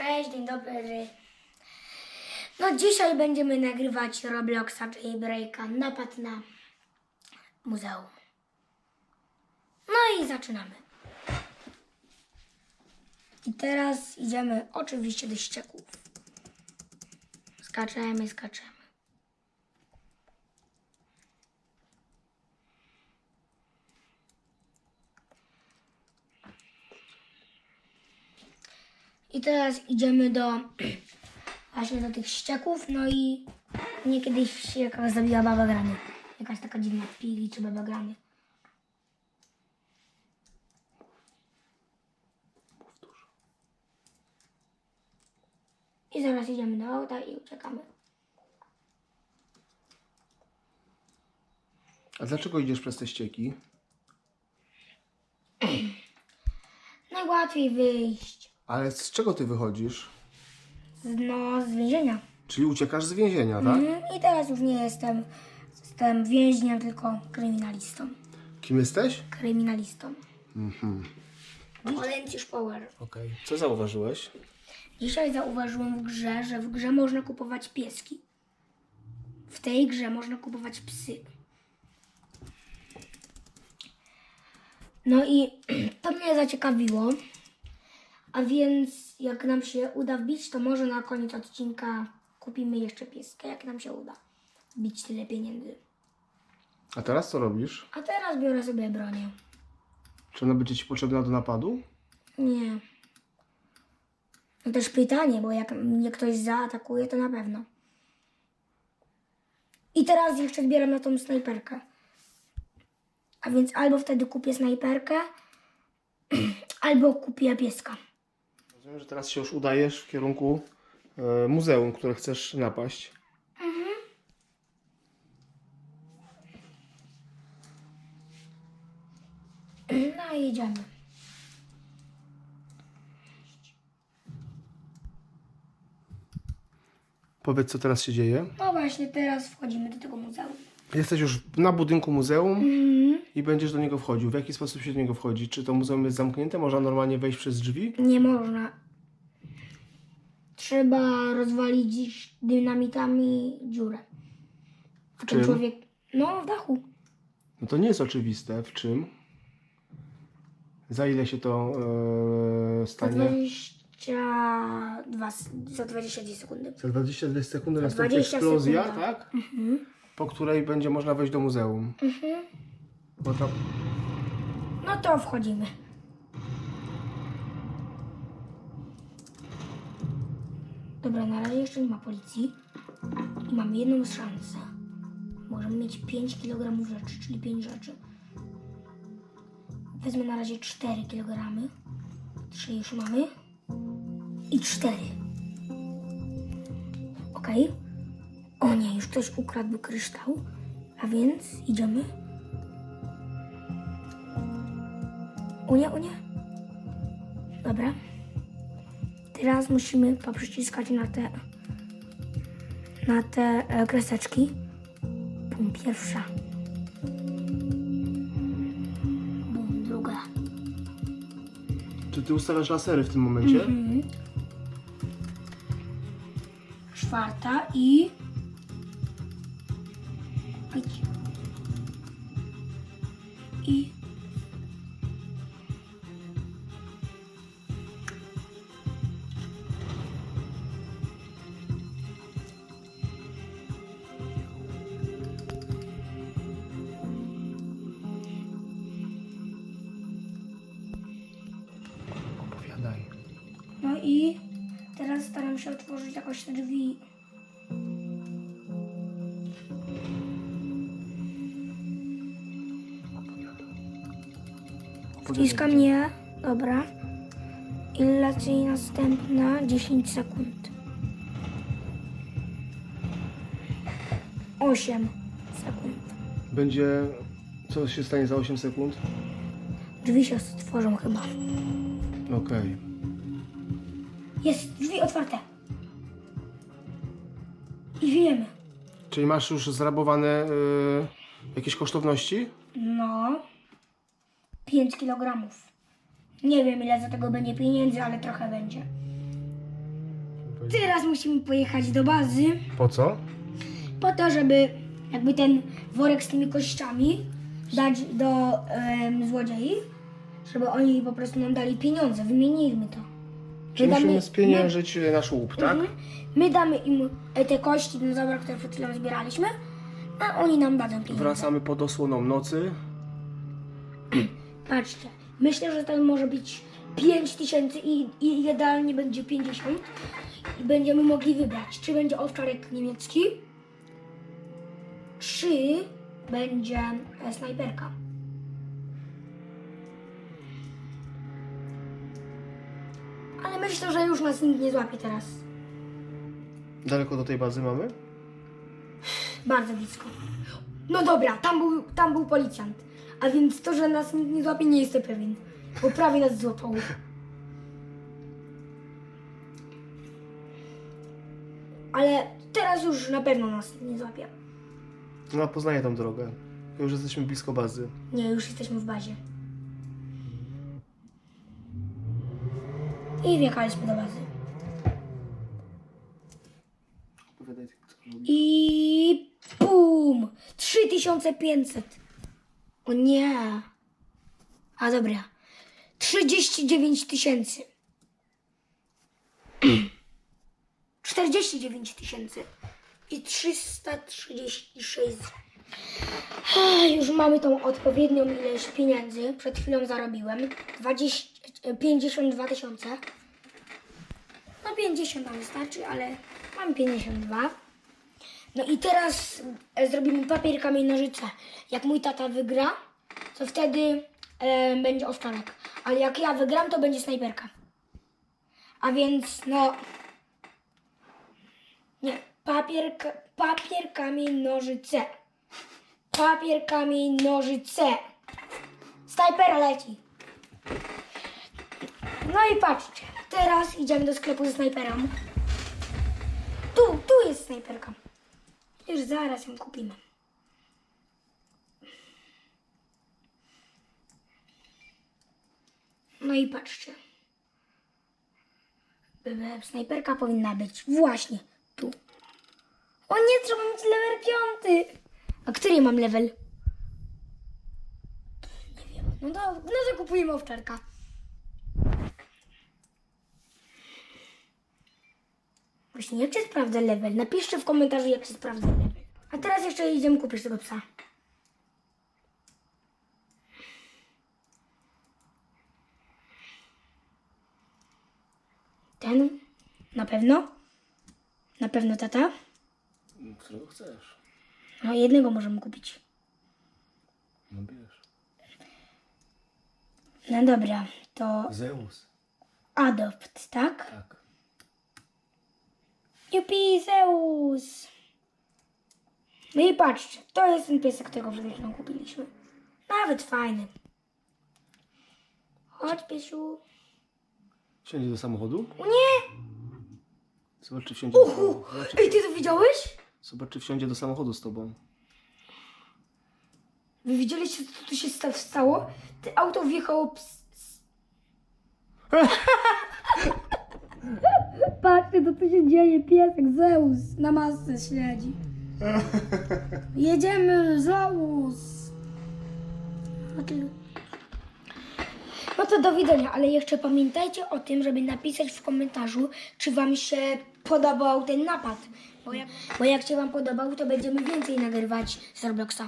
Cześć, dzień dobry. No dzisiaj będziemy nagrywać Robloxa Jailbreaka Napad na muzeum. No i zaczynamy. I teraz idziemy oczywiście do ścieków. Skaczemy, skaczemy. I teraz idziemy do właśnie do tych ścieków, no i mnie kiedyś jakaś zabiła baba grany. Jakaś taka dziwna pili czy baba grany. I zaraz idziemy do auta i uciekamy. A dlaczego idziesz przez te ścieki? Najłatwiej wyjść Ale z czego ty wychodzisz? no, z więzienia. Czyli uciekasz z więzienia, tak? Mhm. I teraz już nie jestem, jestem więźniem, tylko kryminalistą. Kim jesteś? Kryminalistą. Mhm. Olencjusz Power. Okej. Co zauważyłeś? Dzisiaj zauważyłem w grze, że w grze można kupować pieski. W tej grze można kupować psy. No i to mnie zaciekawiło. A więc jak nam się uda wbić, to może na koniec odcinka kupimy jeszcze pieska, jak nam się uda wbić tyle pieniędzy. A teraz co robisz? A teraz biorę sobie bronię. Czy ona będzie ci potrzebna do napadu? Nie. No też pytanie, bo jak mnie ktoś zaatakuje, to na pewno. I teraz jeszcze zbieram na tą snajperkę. A więc albo wtedy kupię snajperkę, albo kupię pieska. Rozumiem, że teraz się już udajesz w kierunku e, muzeum, które chcesz napaść. No i jedziemy. Powiedz, co teraz się dzieje. No właśnie, teraz wchodzimy do tego muzeum. Jesteś już na budynku muzeum Mhm. i będziesz do niego wchodził. W jaki sposób się do niego wchodzi? Czy to muzeum jest zamknięte? Można normalnie wejść przez drzwi? Nie można. Trzeba rozwalić dynamitami dziurę. A ten czym? człowiek. No, w dachu. No to nie jest oczywiste. W czym? Za ile się to e, Za stanie? 22, s- za 22 sekundy. Za 22 sekundy nastąpi 20 eksplozja, tak? Po której będzie można wejść do muzeum. Bo tam... No to wchodzimy. Dobra, na razie jeszcze nie ma policji. I mamy jedną szansę. Możemy mieć 5 kg rzeczy, czyli 5 rzeczy. Wezmę na razie 4 kg. 3 już mamy. I 4. Ok. O nie, już ktoś ukradł kryształ. A więc idziemy. O nie, o nie. Dobra. Teraz musimy poprzyciskać na te na te e, kreseczki. Bum, pierwsza. Bum, druga. Czy ty ustawiasz lasery w tym momencie? Mhm. Czwarta i... Idź. I... się otworzyć jakoś te drzwi. Wciskam nie. Dobra. I lecę następna 10 sekund. 8 sekund. Będzie... Co się stanie za 8 sekund? Drzwi się stworzą chyba. Okej. Jest, drzwi otwarte. I wiemy. Czyli masz już zrabowane y, jakieś kosztowności? No. 5 kg. Nie wiem ile za tego będzie pieniędzy, ale trochę będzie. teraz musimy pojechać do bazy Po co? po to, żeby jakby ten worek z tymi kościami dać do em, złodziei, żeby oni po prostu nam dali pieniądze, wymieniliśmy to. Czyli My damy- musimy spieniężyć e, nasz łup, tak? Mhm. My damy im e, te kości dinozaura, które przed chwilą zbieraliśmy, a oni nam dadzą pieniądze. Wracamy pod osłoną nocy. Patrzcie, myślę, że to może być 5 tysięcy i, i idealnie będzie 50 i będziemy mogli wybrać, czy będzie owczarek niemiecki, czy będzie e, snajperka. Myślę, że już nas nikt nie złapie teraz. Daleko do tej bazy mamy? Bardzo blisko. No dobra, tam był, tam był policjant. A więc to, że nas nikt nie złapie, nie jestem pewien. Bo prawie nas złapał. Ale teraz już na pewno nas nie złapie. No, poznaję tą drogę. Już jesteśmy blisko bazy. Nie, już jesteśmy w bazie. I wjechaliśmy do bazy. I bum! 3500. O nie. A dobra. 39 tysięcy. 49 tysięcy. I 336. Ah, Już mamy tą odpowiednią ilość pieniędzy. Przed chwilą zarobiłem. 20, e, 52 tysiące. No 50 nam wystarczy, ale mam 52. No i teraz e, zrobimy papier, kamień, nożyce. Jak mój tata wygra, to wtedy e, będzie owczarek. Ale jak ja wygram, to będzie snajperka. A więc no... Nie. Papier, papier kamień, nożyce. Papier, kamień, nożyce. Snajpera leci. No i patrzcie. Teraz idziemy do sklepu ze snajperą. Tu, tu jest snajperka. Już zaraz ją kupimy. No i patrzcie. Snajperka powinna być właśnie tu. O nie, trzeba mieć level piąty. A który mam level? Nie wiem. No to, no to kupujemy owczarka. Właśnie, jak się sprawdza level? Napiszcie w komentarzu, jak się sprawdza level. A teraz jeszcze idziemy kupić tego psa. Ten? Na pewno? Na pewno tata? Którego chcesz? No jednego możemy kupić. No bierz. No dobra, to Zeus. adopt, tak? Tak. Jupi, Zeus! No i patrzcie, to jest ten piesek, którego przed chwilą kupiliśmy. Nawet fajny. Chodź, piesiu. Wsiądzie do samochodu? O nie! Zobacz, czy wsiądzie do Uhu! samochodu. Zobacz, Ej, ty to widziałeś? Zobacz, czy wsiądzie do samochodu z tobą. Wy widzieliście, co tu się sta- stało? Te auto wjechało ps... Patrzcie, co tu się dzieje. Piesek Zeus na masce śledzi. Jedziemy, Zeus. No to- No to do widzenia, ale jeszcze pamiętajcie o tym, żeby napisać w komentarzu, czy Wam się podobał ten napad. Bo jak, bo jak się Wam podobał, to będziemy więcej nagrywać z Robloxa.